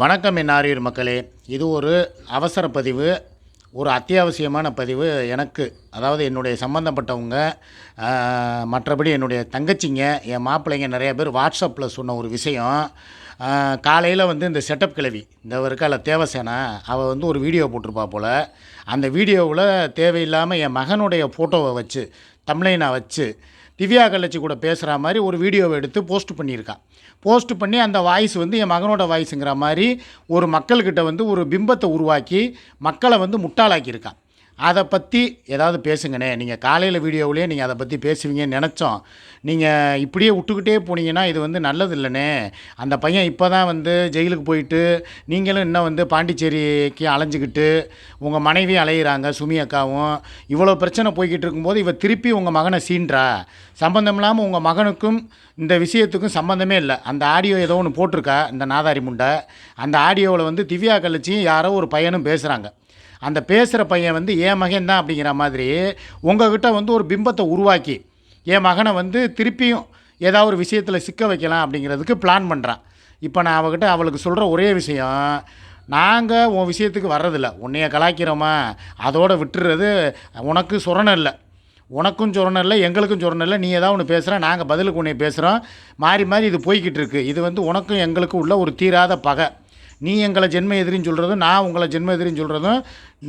வணக்கம் என் மக்களே. இது ஒரு அவசர பதிவு ஒரு அத்தியாவசியமான பதிவு. எனக்கு அதாவது என்னுடைய சம்மந்தப்பட்டவங்க மற்றபடி என்னுடைய தங்கச்சிங்க என் மாப்பிள்ளைங்க நிறைய பேர் வாட்ஸ்அப்பில் சொன்ன ஒரு விஷயம். காலையில் வந்து இந்த செட்டப் கிழவி இந்த இருக்கால தேவசேனா அவள் வந்து ஒரு வீடியோ போட்டிருப்பா போல். அந்த வீடியோவில் தேவையில்லாமல் என் மகனுடைய ஃபோட்டோவை வச்சு தம்ளைனை வச்சு திவ்யா கள்ளச்சி கூட பேசுகிற மாதிரி ஒரு வீடியோவை எடுத்து போஸ்ட் பண்ணியிருக்கான் போஸ்ட் பண்ணி அந்த வாய்ஸ் வந்து என் மகனோட வாய்ஸுங்கிற மாதிரி ஒரு மக்கள்கிட்ட வந்து ஒரு பிம்பத்தை உருவாக்கி மக்களை வந்து முட்டாளாக்கியிருக்கான் அதை பற்றி ஏதாவது பேசுங்கண்ணே. நீங்கள் காலையில் வீடியோவிலே நீங்கள் அதை பற்றி பேசுவீங்கன்னு நினச்சோம். நீங்கள் இப்படியே விட்டுக்கிட்டே போனீங்கன்னா இது வந்து நல்லது இல்லைண்ணே அந்த பையன் இப்போ தான் வந்து ஜெயிலுக்கு போயிட்டு நீங்களும் இன்னும் வந்து பாண்டிச்சேரிக்கு அலைஞ்சிக்கிட்டு உங்கள் மனைவி அலையிறாங்க சுமி அக்காவும். இவ்வளோ பிரச்சனை போய்கிட்டு இருக்கும்போது இவ திருப்பி உங்கள் மகனை சீன்றா? சம்மந்தம் இல்லாமல் உங்கள் மகனுக்கும் இந்த விஷயத்துக்கும் சம்மந்தமே இல்லை. அந்த ஆடியோ ஏதோ ஒன்று போட்டிருக்கா இந்த நாதாரி முண்டை. அந்த ஆடியோவில் வந்து திவ்யா கழிச்சியும் யாரோ ஒரு பையனும் பேசுகிறாங்க அந்த பேசுகிற பையன் வந்து என் மகன் தான் அப்படிங்கிற மாதிரி உங்ககிட்ட வந்து ஒரு பிம்பத்தை உருவாக்கி என் மகனை வந்து திருப்பியும் ஏதாவது ஒரு விஷயத்தில் சிக்க வைக்கலாம் அப்படிங்கிறதுக்கு பிளான் பண்ணுறான் இப்போ நான் அவகிட்ட அவளுக்கு சொல்கிற ஒரே விஷயம் நாங்கள் உன் விஷயத்துக்கு வர்றதில்ல. உன்னைய கலாய்க்கிறோமா? அதோடு விட்டுறது உனக்கு சுரணம் இல்லை. உனக்கும் சொரணம் இல்லை எங்களுக்கும் சொரணம் இல்லை. நீ ஏதாவது ஒன்று பேசுகிற நாங்கள் பதிலுக்கு உன்னை பேசுகிறோம் மாறி மாறி இது போய்கிட்டு இருக்கு. இது வந்து உனக்கும் எங்களுக்கும் உள்ள ஒரு தீராத பகை. நீ எங்களை ஜென்ம எதிரின்னு சொல்கிறதும் நான் உங்களை ஜென்ம எதிரின்னு சொல்கிறதும்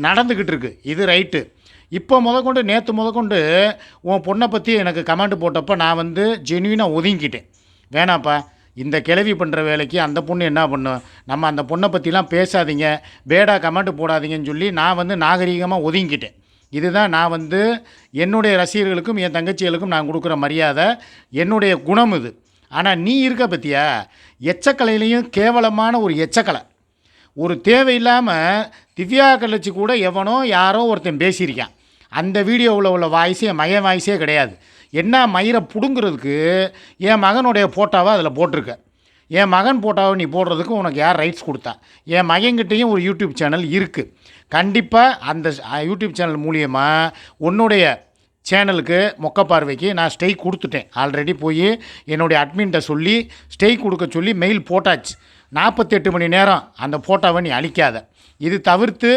நடந்துக்கிட்டு இருக்கு. இது ரைட்டு. இப்போ முதற்கொண்டு நேற்று முதற்கொண்டு உன் பொண்ணை பற்றி எனக்கு கமெண்ட் போட்டப்போ நான் வந்து ஜென்யூனாக ஒதுங்கிக்கிட்டேன். வேணாப்பா இந்த கிளவி பண்ணுற வேலைக்கு அந்த பொண்ணு என்ன பண்ணும்? நம்ம அந்த பொண்ணை பற்றிலாம் பேசாதீங்க பேடா கமெண்ட் போடாதீங்கன்னு சொல்லி நான் வந்து நாகரீகமாக ஒதுங்கிக்கிட்டேன். இதுதான் நான் வந்து என்னுடைய ரசிகர்களுக்கும் என் தங்கச்சிகளுக்கும் நான் கொடுக்குற மரியாதை. என்னுடைய குணம் இது. ஆனால் நீ இருக்க பற்றியா எச்சக்கலையிலையும் கேவலமான ஒரு எச்சக்கலை. ஒரு தேவையில்லாமல் திவ்யா கள்ளச்சி கூட எவனோ யாரோ ஒருத்தன் பேசியிருக்கான். அந்த வீடியோவில் உள்ள வாய்ஸே மகன் வாய்ஸே கிடையாது. என்ன மயிரை பிடுங்கிறதுக்கு என் மகனுடைய ஃபோட்டோவை அதில் போட்டிருக்க. என் மகன் ஃபோட்டோவை நீ போடுறதுக்கு உனக்கு யார் ரைட்ஸ் கொடுத்தா? என் மகன்கிட்டையும் ஒரு யூடியூப் சேனல் இருக்குது கண்டிப்பாக அந்த யூடியூப் சேனல் மூலியமாக உன்னுடைய சேனலுக்கு மொக்க பார்வைக்கு நான் ஸ்டே கொடுத்துட்டேன். ஆல்ரெடி போய் என்னுடைய அட்மின்ட்ட சொல்லி ஸ்டே கொடுக்க சொல்லி மெயில் போட்டாச்சு. நாற்பத்தெட்டு மணி நேரம் அந்த ஃபோட்டோவை நீ அழிக்காத. இது தவிர்த்து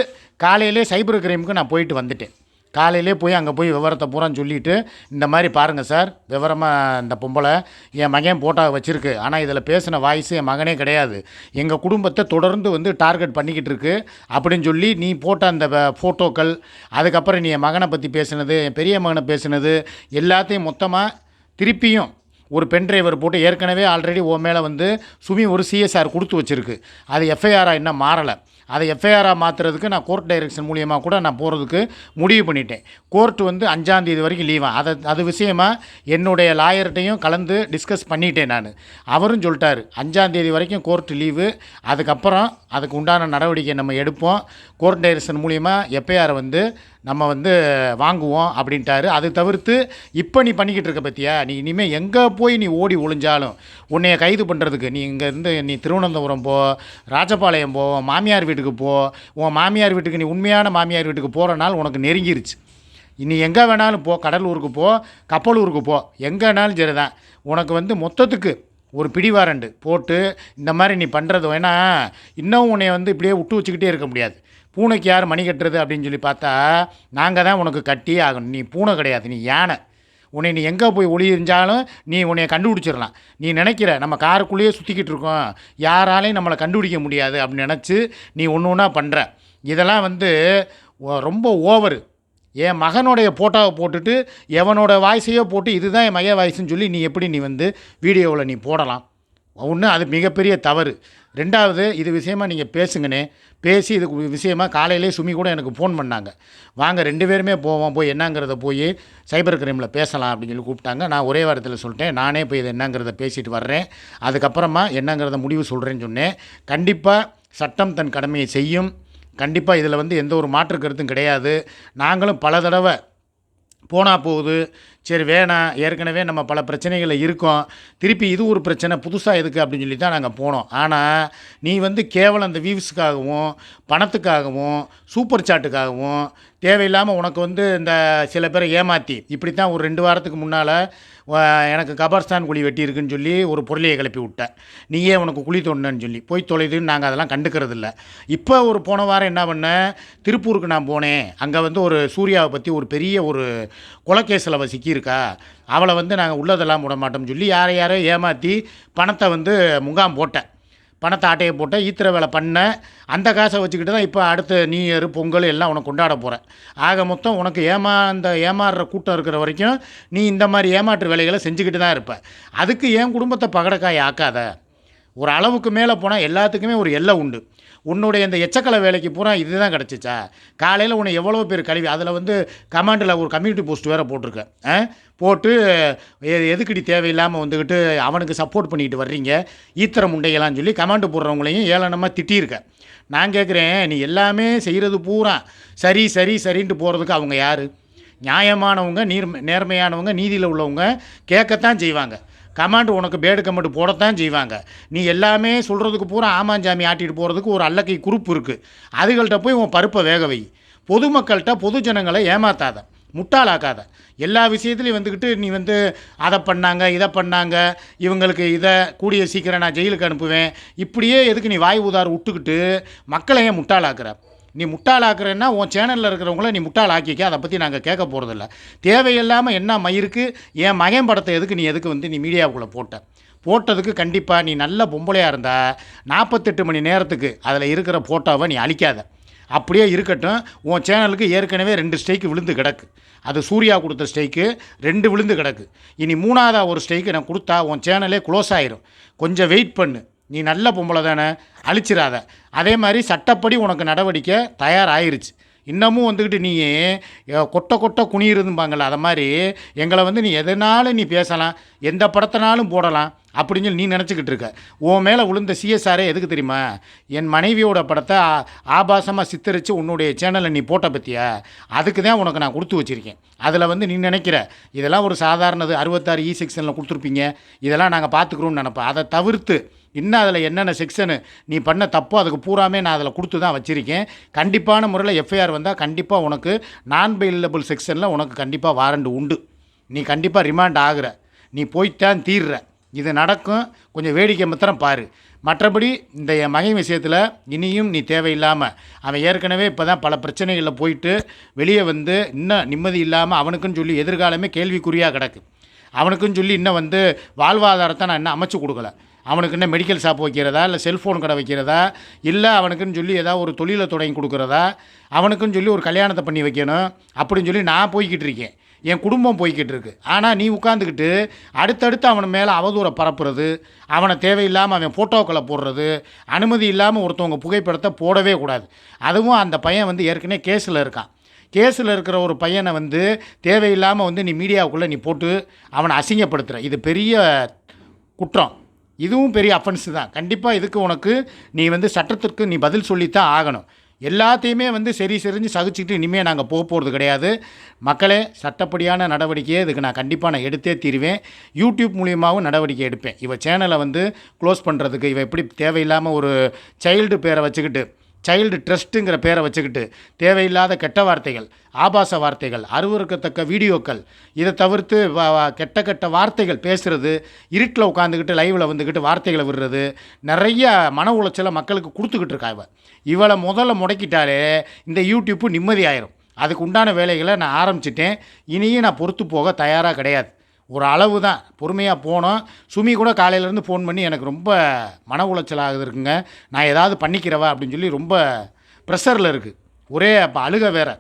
காலையிலே சைபர் கிரைமுக்கு நான் போயிட்டு வந்துட்டேன். காலையிலே போய் அங்கே போய் விவரத்தை பூரா சொல்லிவிட்டு இந்த மாதிரி பாருங்கள் சார் விவரமாக இந்த பொம்பளை என் மகன் போட்டோ வச்சுருக்கு. ஆனால் இதில் பேசின வாய்ஸ் என் மகனே கிடையாது. எங்கள் குடும்பத்தை தொடர்ந்து வந்து டார்கெட் பண்ணிக்கிட்டு இருக்கு. அப்படின்னு சொல்லி நீ போட்ட அந்த ஃபோட்டோக்கள் அதுக்கப்புறம் நீ என் மகனை பற்றி பேசுனது என் பெரிய மகனை பேசுனது எல்லாத்தையும் மொத்தமாக திருப்பியும் ஒரு பென் டிரைவர் போட்டு ஏற்கனவே ஆல்ரெடி உன் மேலே வந்து சுமி ஒரு சிஎஸ்ஆர் கொடுத்து வச்சுருக்கு. அது எஃப்ஐஆராக இன்னும் மாறலை. அதை எஃப்ஐஆராக மாற்றுறதுக்கு நான் கோர்ட் டைரக்ஷன் மூலியமாக கூட நான் போகிறதுக்கு முடிவு பண்ணிட்டேன். கோர்ட் வந்து அஞ்சாந்தேதி வரைக்கும் லீவாக அதை அது விஷயமா என்னுடைய லாயர்கிட்டையும் கலந்து டிஸ்கஸ் பண்ணிட்டேன் நான். அவரும் சொல்லிட்டார் அஞ்சாந்தேதி வரைக்கும் கோர்ட் லீவு அதுக்கப்புறம் அதுக்கு உண்டான நடவடிக்கை நம்ம எடுப்போம். கோர்ட் டைரக்ஷன் மூலியமாக எஃப்ஐஆரை வந்து நம்ம வந்து வாங்குவோம் அப்படின்ட்டாரு. அது தவிர்த்து இப்போ நீ பண்ணிக்கிட்டு இருக்க பற்றியா நீ இனிமேல் எங்கே போய் நீ ஓடி ஒளிஞ்சாலும் உன்னைய கைது பண்ணுறதுக்கு நீ இங்கேருந்து நீ திருவனந்தபுரம் போ ராஜபாளையம் போ மாமியார் வீட்டுக்கு போ உன் மாமியார் வீட்டுக்கு நீ உண்மையான மாமியார் வீட்டுக்கு போகிற நாள் உனக்கு நெருங்கிருச்சு. நீ எங்கே வேணாலும் போ கடலூருக்கு போ கப்பலூருக்கு போ எங்கேனாலும் சரி தான் உனக்கு வந்து மொத்தத்துக்கு ஒரு பிடிவாரண்டு போட்டு இந்த மாதிரி நீ பண்ணுறது வேணா இன்னும் உன்னை வந்து இப்படியே விட்டு வச்சுக்கிட்டே இருக்க முடியாது. பூனைக்கு யார் மணி கட்டுறது அப்படின்னு சொல்லி பார்த்தா நாங்கள் தான் உனக்கு கட்டியே ஆகணும். நீ பூனை கிடையாது நீ யானை. உன்னை நீ எங்கே போய் ஒளியிருந்தாலும் நீ உன்னைய கண்டுபிடிச்சிடலாம். நீ நினைக்கிற நம்ம காருக்குள்ளேயே சுற்றிக்கிட்டு இருக்கோம். யாராலையும் நம்மளை கண்டுபிடிக்க முடியாது அப்படின்னு நினச்சி நீ ஒன்று ஒன்றா பண்ணுற இதெல்லாம் வந்து ரொம்ப ஓவரு. என் மகனுடைய ஃபோட்டோவை போட்டுட்டு எவனோட வாய்ஸையோ போட்டு இதுதான் என் மைய வாய்ஸ்ன்னு சொல்லி நீ எப்படி நீ வந்து வீடியோவில் நீ போடலாம். ஒன்று அது மிகப்பெரிய தவறு. ரெண்டாவது இது விஷயமா நீங்கள் பேசுங்கண்ணே. பேசி இதுக்கு விஷயமா காலையிலே சுமி கூட எனக்கு ஃபோன் பண்ணாங்க. வாங்க ரெண்டு பேருமே போவோம் போய் என்னங்கிறத போய் சைபர் கிரைமில் பேசலாம் அப்படின்னு சொல்லி கூப்பிட்டாங்க. நான் ஒரே வாரத்தில் சொல்லிட்டேன். நானே போய் இது என்னங்கிறத பேசிட்டு வர்றேன். அதுக்கப்புறமா என்னங்கிறத முடிவு சொல்கிறேன்னு சொன்னேன். கண்டிப்பாக சட்டம் தன் கடமையை செய்யும். கண்டிப்பாக இதில் வந்து எந்த ஒரு மாற்று கருத்தும் கிடையாது. நாங்களும் பல தடவை போனால் போகுது. சரி வேணாம். ஏற்கனவே நம்ம பல பிரச்சனைகளில் இருக்கோம். திருப்பி இது ஒரு பிரச்சனை புதுசாக எதுக்கு அப்படின்னு சொல்லி தான் நாங்கள் போனோம். ஆனால் நீ வந்து கேவலம் அந்த வியூஸுக்காகவும் பணத்துக்காகவும் சூப்பர் சாட்டுக்காகவும் தேவையில்லாமல் உனக்கு வந்து இந்த சில பேரை ஏமாற்றி இப்படி தான் ஒரு ரெண்டு வாரத்துக்கு முன்னால் எனக்கு கபர்ஸ்தான் குழி வெட்டியிருக்குன்னு சொல்லி ஒரு பொருளையை கிளப்பி விட்டேன். நீயே உனக்கு குழி தோணுன்னு சொல்லி போய் தொலைதுன்னு நாங்கள் அதெல்லாம் கண்டுக்கிறது இல்லை இப்போ ஒரு போன வாரம் என்ன பண்ணேன்? திருப்பூருக்கு நான் போனேன். அங்கே வந்து ஒரு சூர்யாவை பற்றி ஒரு பெரிய ஒரு கொலக்கேசில் அவள் சிக்கியிருக்கா. அவளை வந்து நாங்கள் உள்ளதெல்லாம் விட மாட்டோம்னு சொல்லி யாரை யாரோ ஏமாற்றி பணத்தை வந்து முகாம் போட்டேன். பணத்தை ஆட்டையை போட்ட ஈத்திர வேலை பண்ண அந்த காசை வச்சுக்கிட்டு தான் இப்போ அடுத்த நியூ இயர் பொங்கல் எல்லாம் உனக்கு கொண்டாட போகிறேன் ஆக மொத்தம் உனக்கு ஏமா அந்த ஏமாறுற கூட்டம் இருக்கிற வரைக்கும் நீ இந்த மாதிரி ஏமாற்று வேலைகளை செஞ்சுக்கிட்டு தான் இருப்ப. அதுக்கு என் குடும்பத்தை பகடக்காய் ஆக்காத. ஒரு அளவுக்கு மேலே போனால் எல்லாத்துக்குமே ஒரு எல்லை உண்டு. உன்னுடைய இந்த எச்சக்கலை வேலைக்கு பூரா இதுதான் கிடச்சிச்சா? காலையில் உன்னை எவ்வளோ பேர் கழுவி அதில் வந்து கமாண்டில் ஒரு கம்யூனிட்டி போஸ்ட் வேறு போட்டிருக்கேன். போட்டு எதுக்கடி தேவையில்லாமல் வந்துக்கிட்டு அவனுக்கு சப்போர்ட் பண்ணிக்கிட்டு வர்றீங்க? ஈத்திர முண்டையெல்லாம் சொல்லி கமாண்டு போடுறவங்களையும் ஏளனமாக திட்டியிருக்கேன். நான் கேட்குறேன் நீ எல்லாமே செய்கிறது பூரா சரி சரி சரின்ட்டு போகிறதுக்கு அவங்க யார்? நியாயமானவங்க நீர் நேர்மையானவங்க நீதியில் உள்ளவங்க கேட்கத்தான் செய்வாங்க. கமாண்டு உனக்கு பேடு கமெண்ட் போடத்தான் செய்வாங்க. நீ எல்லாமே சொல்கிறதுக்கு பூரா ஆமாஞ்சாமி ஆட்டிட்டு போகிறதுக்கு ஒரு அல்லக்கை குரூப் இருக்குது அதுகள்கிட்ட போய் உன் பருப்பை வேக வை. பொதுமக்கள்கிட்ட பொதுஜனங்களை ஏமாத்தாத. முட்டாளாக்காத. எல்லா விஷயத்துலையும் வந்துக்கிட்டு நீ வந்து அதை பண்ணாங்க இதை பண்ணாங்க இவங்களுக்கு இதை கூடிய சீக்கிரம் நான் ஜெயிலுக்கு அனுப்புவேன். இப்படியே எதுக்கு நீ வாய் உதார் விட்டுக்கிட்டு மக்களை ஏன் முட்டாளாக்குற? நீ முட்டாளாக்குறேன்னா உன் சேனலில் இருக்கிறவங்கள நீ முட்டாள் ஆக்கிக்க அதை பற்றி நாங்கள் கேட்க போகிறதில்ல தேவையில்லாமல் என்ன மயிருக்கு என் மகன் படத்தை எதுக்கு நீ எதுக்கு வந்து நீ மீடியாவுக்குள்ளே போட்ட? போட்டதுக்கு கண்டிப்பாக நீ நல்ல பொம்பளையாக இருந்தால் நாற்பத்தெட்டு மணி நேரத்துக்கு அதில் இருக்கிற ஃபோட்டோவை நீ அழிக்காத. அப்படியே இருக்கட்டும் உன் சேனலுக்கு ஏற்கனவே ரெண்டு ஸ்டைக்கு விழுந்து கிடக்கு. அது சூர்யா கொடுத்த ஸ்டைக்கு ரெண்டு விழுந்து கிடக்கு. இனி மூணாவதாக ஒரு ஸ்டைக்கு நான் கொடுத்தா உன் சேனலே க்ளோஸ் ஆயிரும். கொஞ்சம் வெயிட் பண்ணு. நீ நல்ல பொம்பளை தானே அழிச்சிடாத அதே மாதிரி சட்டப்படி உனக்கு நடவடிக்கை தயாராகிருச்சு இன்னமும் வந்துக்கிட்டு நீ கொட்டை கொட்ட கொட்ட அதை மாதிரி எங்களை வந்து நீ எதனாலும் நீ பேசலாம் எந்த படத்தினாலும் போடலாம் அப்படின்னு சொல்லி நீ நினச்சிக்கிட்டு இருக்க. உன் மேலே விழுந்த சிஎஸ்ஆரே எதுக்கு தெரியுமா? என் மனைவியோட படத்தை ஆபாசமாக சித்தரித்து உன்னுடைய சேனலை நீ போட்ட பற்றியா அதுக்கு தான் உனக்கு நான் கொடுத்து வச்சுருக்கேன். அதில் வந்து நீ நினைக்கிற இதெல்லாம் ஒரு சாதாரணது அறுபத்தாறு இ செக்ஷனில் கொடுத்துருப்பீங்க இதெல்லாம் நாங்கள் பார்த்துக்குறோம்னு நினப்பேன் அதை தவிர்த்து இன்னும் அதில் என்னென்ன செக்ஷனு நீ பண்ண தப்போ அதுக்கு பூராமே நான் அதில் கொடுத்து தான் வச்சுருக்கேன். கண்டிப்பான முறையில் எஃப்ஐஆர் வந்தால் கண்டிப்பாக உனக்கு நான் பெயிலபிள் செக்ஷனில் உனக்கு கண்டிப்பாக வாரண்ட் உண்டு. நீ கண்டிப்பாக ரிமாண்ட் ஆகுற. நீ போய்த்தான் தீர்ற. இது நடக்கும். கொஞ்சம் வேடிக்கை மாத்திரம் பாரு. மற்றபடி இந்த என் மகன் விஷயத்தில் இனியும் நீ தேவையில்லாமல் அவன் ஏற்கனவே இப்போ தான் பல பிரச்சனைகளில் போயிட்டு வெளியே வந்து இன்னும் நிம்மதி இல்லாமல் அவனுக்குன்னு சொல்லி எதிர்காலமே கேள்விக்குறியாக கிடக்கு. அவனுக்குன்னு சொல்லி இன்னும் வந்து வாழ்வாதாரத்தை நான் இன்னும் அமைச்சு கொடுக்கல. அவனுக்கு என்ன மெடிக்கல் ஷாப் வைக்கிறதா இல்லை செல்ஃபோன் கடை வைக்கிறதா இல்லை அவனுக்குன்னு சொல்லி ஏதாவது ஒரு தொழிலை தொடங்கி கொடுக்குறதா அவனுக்குன்னு சொல்லி ஒரு கல்யாணத்தை பண்ணி வைக்கணும் அப்படின்னு சொல்லி நான் போய்கிட்டு இருக்கேன். என் குடும்பம் போய்கிட்டு இருக்கு. ஆனால் நீ உட்காந்துக்கிட்டு அடுத்தடுத்து அவன் மேலே அவதூறை பரப்புறது அவனை தேவையில்லாமல் அவன் ஃபோட்டோக்களை போடுறது அனுமதி இல்லாமல் ஒருத்தவங்க புகைப்படத்தை போடவே கூடாது. அதுவும் அந்த பையன் வந்து ஏற்கனவே கேஸில் இருக்கான். கேஸில் இருக்கிற ஒரு பையனை வந்து தேவையில்லாமல் வந்து நீ மீடியாவுக்குள்ளே நீ போட்டு அவனை அசிங்கப்படுத்துகிற இது பெரிய குற்றம். இதுவும் பெரிய அஃபென்ஸ் தான். கண்டிப்பாக இதுக்கு உனக்கு நீ வந்து சட்டத்திற்கு நீ பதில் சொல்லித்தான் ஆகணும். எல்லாத்தையுமே வந்து சரி செறிஞ்சு சகிச்சுக்கிட்டு இனிமேல் நாங்கள் போக போகிறது கிடையாது. மக்களே சட்டப்படியான நடவடிக்கையை இதுக்கு நான் கண்டிப்பாக நான் எடுத்தே தீருவேன். யூடியூப் மூலியமாகவும் நடவடிக்கை எடுப்பேன். இவ சேனலை வந்து க்ளோஸ் பண்ணுறதுக்கு இவ எப்படி தேவையில்லாமல் ஒரு சைல்டு பேரை வச்சுக்கிட்டு சைல்டு ட்ரஸ்ட்டுங்கிற பேரை வச்சுக்கிட்டு தேவையில்லாத கெட்ட வார்த்தைகள் ஆபாச வார்த்தைகள் அருவருக்கத்தக்க வீடியோக்கள் இதை தவிர்த்து கெட்ட கெட்ட வார்த்தைகள் பேசுகிறது இருட்டில் உட்காந்துக்கிட்டு லைவில் வந்துக்கிட்டு வார்த்தைகளை விடுறது நிறைய மன உளைச்சலை மக்களுக்கு கொடுத்துக்கிட்டு இருக்கா இவ. இவளை முதல்ல முடக்கிட்டாலே இந்த யூடியூப்பு நிம்மதியாயிரும். அதுக்கு உண்டான வேலைகளை நான் ஆரம்பிச்சிட்டேன். இனியும் நான் பொறுத்து போக தயாராக கிடையாது. ஒரு அளவு தான். பொறுமையாக போனோம். சுமி கூட காலையிலேருந்து ஃபோன் பண்ணி எனக்கு ரொம்ப மன உளைச்சல் ஆகுது இருக்குங்க நான் ஏதாவது பண்ணிக்கிறவா அப்படின்னு சொல்லி ரொம்ப ப்ரெஷரில் இருக்குது ஒரே அப்போ அழுக வேற.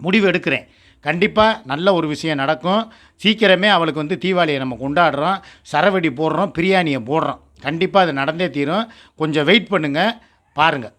முடிவு எடுக்கிறேன். கண்டிப்பாக நல்ல ஒரு விஷயம் நடக்கும். சீக்கிரமே அவளுக்கு வந்து தீபாவளியை நம்ம கொண்டாடுறோம். சரவெடி போடுறோம். பிரியாணியை போடுறோம். கண்டிப்பாக அது நடந்தே தீரும். கொஞ்சம் வெயிட் பண்ணுங்கள் பாருங்கள்